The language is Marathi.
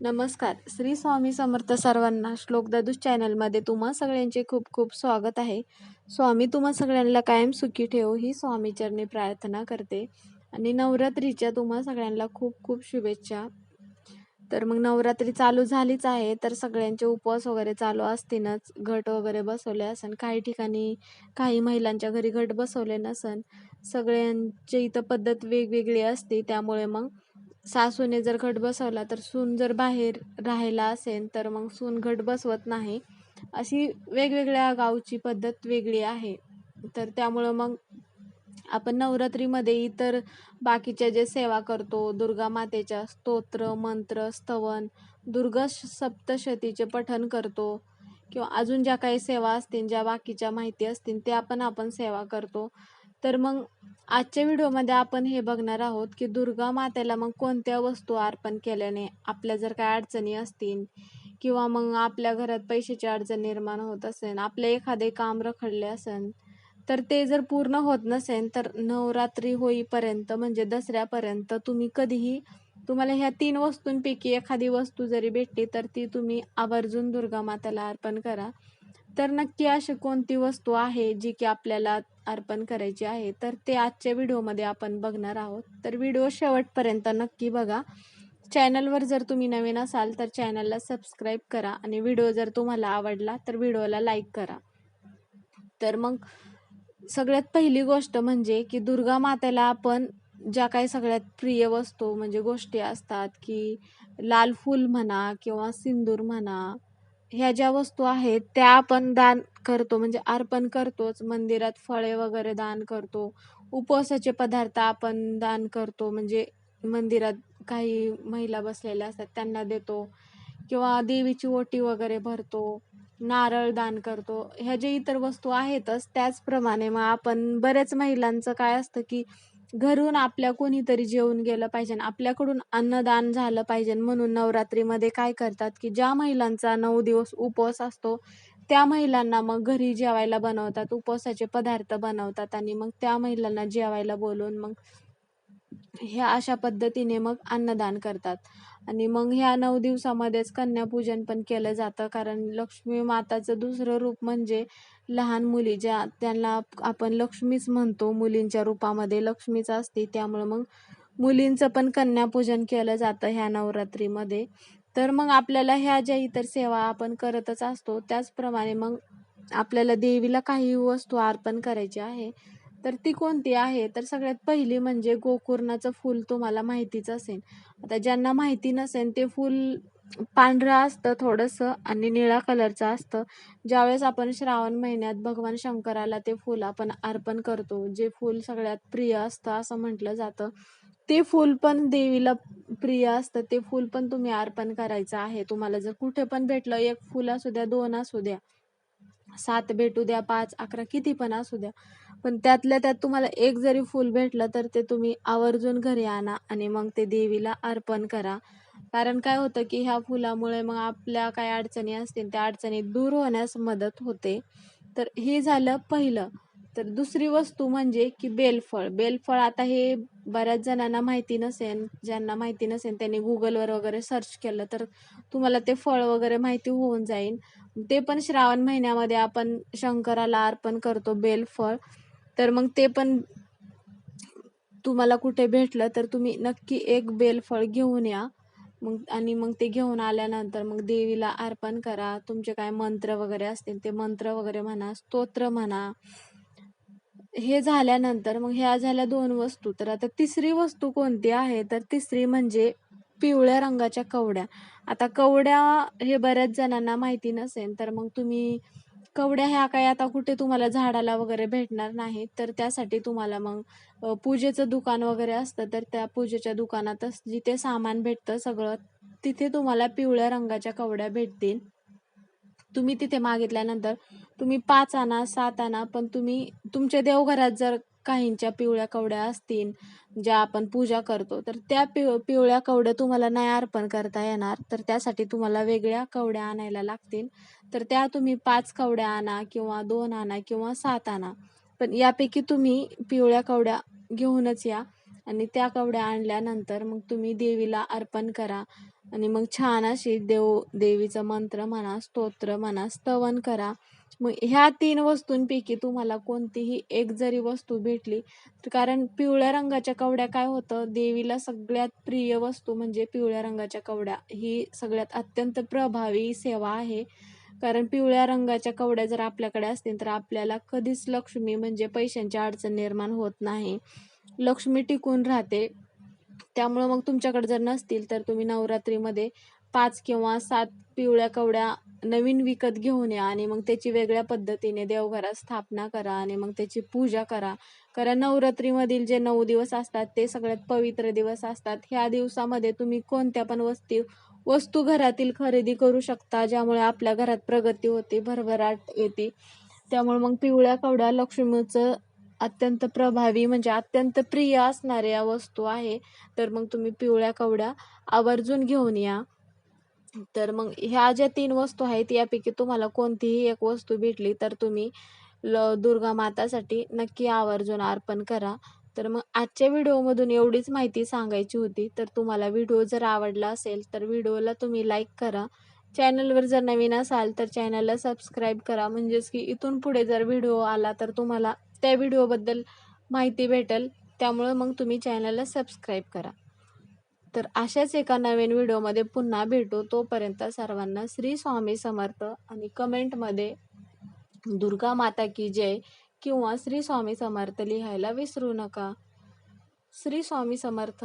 नमस्कार. श्री स्वामी समर्थ सर्वांना श्लोक दादूस चॅनलमध्ये तुम्हा सगळ्यांचे खूप खूप स्वागत आहे. स्वामी तुम्हा सगळ्यांना कायम सुखी ठेवो ही स्वामीचरणी प्रार्थना करते. आणि नवरात्रीच्या तुम्हा सगळ्यांना खूप खूप शुभेच्छा. तर मग नवरात्री चालू झालीच आहे तर सगळ्यांचे उपवास वगैरे चालू असतीलच. घट वगैरे बसवले असन. काही ठिकाणी काही महिलांच्या घरी घट बसवले नसन. सगळ्यांची इथं पद्धत वेगवेगळी असते त्यामुळे मग सासूने जर घट बसवला तर सून जर बाहेर राहायला असेल तर मग सून घट बसवत नाही. अशी वेगवेगळ्या गावची पद्धत वेगळी आहे. तर त्यामुळं मग आपण नवरात्रीमध्ये इतर बाकीच्या जे सेवा करतो दुर्गा मातेच्या स्तोत्र मंत्र स्तवन दुर्गा श- सप्तशतीचे पठण करतो किंवा अजून ज्या काही सेवा असतील ज्या बाकीच्या माहिती असतील त्या पण आपण सेवा करतो. तर मग आजच्या व्हिडिओमध्ये आपण हे बघणार आहोत की दुर्गा मातेला मग कोणत्या वस्तू अर्पण केल्याने आपल्या जर काय अडचणी असतील किंवा मग आपल्या घरात पैशाची अडचण निर्माण होत असेल आपले एखादे काम रखडले असेल तर ते जर पूर्ण होत नसेल तर नवरात्री होईपर्यंत म्हणजे दसऱ्यापर्यंत तुम्ही कधीही तुम्हाला ह्या तीन वस्तूंपैकी एखादी वस्तू जरी भेटली तर ती तुम्ही आवर्जून दुर्गा मातेला अर्पण करा. तर नक्की अशी कोणती वस्तू आहे जी की आपल्याला अर्पण करायची आहे? तर ते आजच्या व्हिडिओमध्ये आपण बघणार आहोत. तर व्हिडिओ शेवटपर्यंत नक्की बघा. चॅनलवर जर तुम्ही नवीन असाल तर चॅनलला सबस्क्राईब करा आणि व्हिडिओ जर तुम्हाला आवडला तर व्हिडिओला लाईक करा. तर मग सगळ्यात पहिली गोष्ट म्हणजे की दुर्गा मातेला आपण ज्या काही सगळ्यात प्रिय वस्तू म्हणजे गोष्टी असतात की लाल फूल म्हणा किंवा सिंदूर म्हणा ह्या ज्या वस्तू आहेत त्या आपण दान करतो म्हणजे अर्पण करतोच. मंदिरात फळे वगैरे दान करतो. उपवासाचे पदार्थ आपण दान करतो म्हणजे मंदिरात काही महिला बसलेल्या असतात त्यांना देतो. किंवा देवीची ओटी वगैरे भरतो नारळ दान करतो. ह्या जे इतर वस्तू आहेतच त्याचप्रमाणे मग आपण बऱ्याच महिलांचं काय असतं की घरून आपल्या कोणीतरी जेवून गेलं पाहिजे आणि आपल्याकडून अन्नदान झालं पाहिजे. म्हणून नवरात्रीमध्ये काय करतात की ज्या महिलांचा नऊ दिवस उपवास असतो त्या महिलांना मग घरी जेवायला बनवतात उपवासाचे पदार्थ बनवतात आणि मग त्या महिलांना जेवायला बोलवून मग ह्या अशा पद्धतीने मग अन्नदान करतात. आणि मग ह्या नऊ दिवसामध्येच कन्यापूजन पण केलं जातं. कारण लक्ष्मी माताचं दुसरं रूप म्हणजे लहान मुली ज्या त्यांना आपण लक्ष्मीच म्हणतो मुलींच्या रूपामध्ये लक्ष्मीच असते. त्यामुळं मग मुलींचं पण कन्यापूजन केलं जातं ह्या नवरात्रीमध्ये. तर मग आपल्याला ह्या ज्या इतर सेवा आपण करतच असतो त्याचप्रमाणे मग आपल्याला देवीला काही वस्तू अर्पण करायची आहे. तर ती कोणती आहे? तर सगळ्यात पहिली म्हणजे गोकर्णाचं फूल तुम्हाला माहितीच असेल. आता ज्यांना माहिती नसेल ते फूल पांढरं असतं थोडंसं आणि निळ्या कलरचं असतं. ज्यावेळेस आपण श्रावण महिन्यात भगवान शंकराला ते फूल आपण अर्पण करतो जे फूल सगळ्यात प्रिय असतं असं म्हटलं जातं ते फूल पण देवीला प्रिय असतं. ते फूल पण तुम्ही अर्पण करायचं आहे. तुम्हाला जर कुठे पण भेटलं एक फूल असू द्या दोन असू द्या सात भेटू द्या पाच अकरा किती पण असू द्या. पण त्यातल्या त्यात तुम्हाला एक जरी फूल भेटलं तर ते तुम्ही आवर्जून घरी आणा आणि मग ते देवीला अर्पण करा. कारण काय होतं की ह्या फुलामुळे मग आपल्या काय अडचणी असतील त्या अडचणी दूर होण्यास मदत होते. तर हे झालं पहिलं. तर दुसरी वस्तू म्हणजे की बेलफळ. बेलफळ आता हे बऱ्याच जणांना माहिती नसेल ज्यांना माहिती नसेल त्यांनी गुगलवर वगैरे सर्च केलं तर तुम्हाला ते फळ वगैरे माहिती होऊन जाईल. ते पण श्रावण महिन्यामध्ये आपण शंकराला अर्पण करतो बेलफळ. तर मग ते पण तुम्हाला कुठे भेटलं तर तुम्ही नक्की एक बेलफळ घेऊन या. मग आणि मग ते घेऊन आल्यानंतर मग देवीला अर्पण करा. तुमचे काय मंत्र वगैरे असतील ते मंत्र वगैरे म्हणा स्तोत्र म्हणा. हे झाल्यानंतर मग ह्या झाल्या दोन वस्तू. तर आता तिसरी वस्तू कोणती आहे? तर तिसरी म्हणजे पिवळ्या रंगाच्या कवड्या. आता कवड्या हे बऱ्याच जणांना माहिती नसेल तर मग तुम्ही कवड्या ह्या काय आता कुठे तुम्हाला झाडाला वगैरे भेटणार नाहीत तर त्यासाठी तुम्हाला मग पूजेचं दुकान वगैरे असतं तर त्या पूजेच्या दुकानातच जिथे सामान भेटतं सगळं तिथे तुम्हाला पिवळ्या रंगाच्या कवड्या भेटतील. तुम्ही तिथे मागितल्यानंतर तुम्ही पाच आणा सात आणा पण तुम्ही तुमच्या देवघरात जर काहींच्या पिवळ्या कवड्या असतील ज्या आपण पूजा करतो तर त्या पिव पिवळ्या कवड्या तुम्हाला नाही अर्पण करता येणार. तर त्यासाठी तुम्हाला वेगळ्या कवड्या आणायला लागतील. तर त्या तुम्ही पाच कवड्या आणा किंवा दोन आणा किंवा सात आणा. पण यापैकी तुम्ही पिवळ्या कवड्या घेऊनच या आणि त्या कवड्या आणल्यानंतर मग तुम्ही देवीला अर्पण करा. आणि मग छान अशी देव देवीचं मंत्र म्हणा स्तोत्र म्हणा स्तवन करा. मग ह्या तीन वस्तूंपैकी तुम्हाला कोणतीही एक जरी वस्तू भेटली तर कारण पिवळ्या रंगाच्या कवड्या काय होतं? देवीला सगळ्यात प्रिय वस्तू म्हणजे पिवळ्या रंगाच्या कवड्या. ही सगळ्यात अत्यंत प्रभावी सेवा आहे. कारण पिवळ्या रंगाच्या कवड्या जर आपल्याकडे असतील तर आपल्याला कधीच लक्ष्मी म्हणजे पैशांची अडचण निर्माण होत नाही. लक्ष्मी टिकून राहते. त्यामुळं मग तुमच्याकडे जर नसतील तर तुम्ही नवरात्रीमध्ये पाच किंवा सात पिवळ्या कवड्या नवीन विकत घेऊन या आणि मग त्याची वेगळ्या पद्धतीने देवघरात स्थापना करा आणि मग त्याची पूजा करा. कारण नवरात्रीमधील जे नऊ दिवस असतात ते सगळ्यात पवित्र दिवस असतात. ह्या दिवसामध्ये तुम्ही कोणत्या पण वस्तू वस्तू घरातील खरेदी करू शकता ज्यामुळे आपल्या घरात प्रगती होते भरभराट येते. त्यामुळे मग पिवळ्या कवड्या लक्ष्मीचं अत्यंत प्रभावी म्हणजे अत्यंत प्रिय असणाऱ्या वस्तू आहे. तर मग तुम्ही पिवळ्या कवड्या आवर्जून घेऊन या. तर मग ह्या ज्या तीन वस्तू आहेत यापैकी तुम्हाला कोणतीही एक वस्तू भेटली तर तुम्ही ल दुर्गा मातासाठी नक्की आवर्जून अर्पण करा. तर मग आजच्या व्हिडिओमधून एवढीच माहिती सांगायची होती. तर तुम्हाला व्हिडिओ जर आवडला असेल तर व्हिडिओला तुम्ही लाईक करा. चॅनलवर जर नवीन असाल तर चॅनलला सबस्क्राईब करा. म्हणजेच की इथून पुढे जर व्हिडिओ आला तर तुम्हाला त्या व्हिडिओबद्दल माहिती भेटेल त्यामुळं मग तुम्ही चॅनलला सबस्क्राईब करा. तर अशाच एका नवीन व्हिडिओमध्ये पुन्हा भेटू. तोपर्यंत सर्वांना श्री स्वामी समर्थ आणि कमेंटमध्ये दुर्गा माता की जय किंवा श्री स्वामी समर्थ लिहायला विसरू नका. श्री स्वामी समर्थ.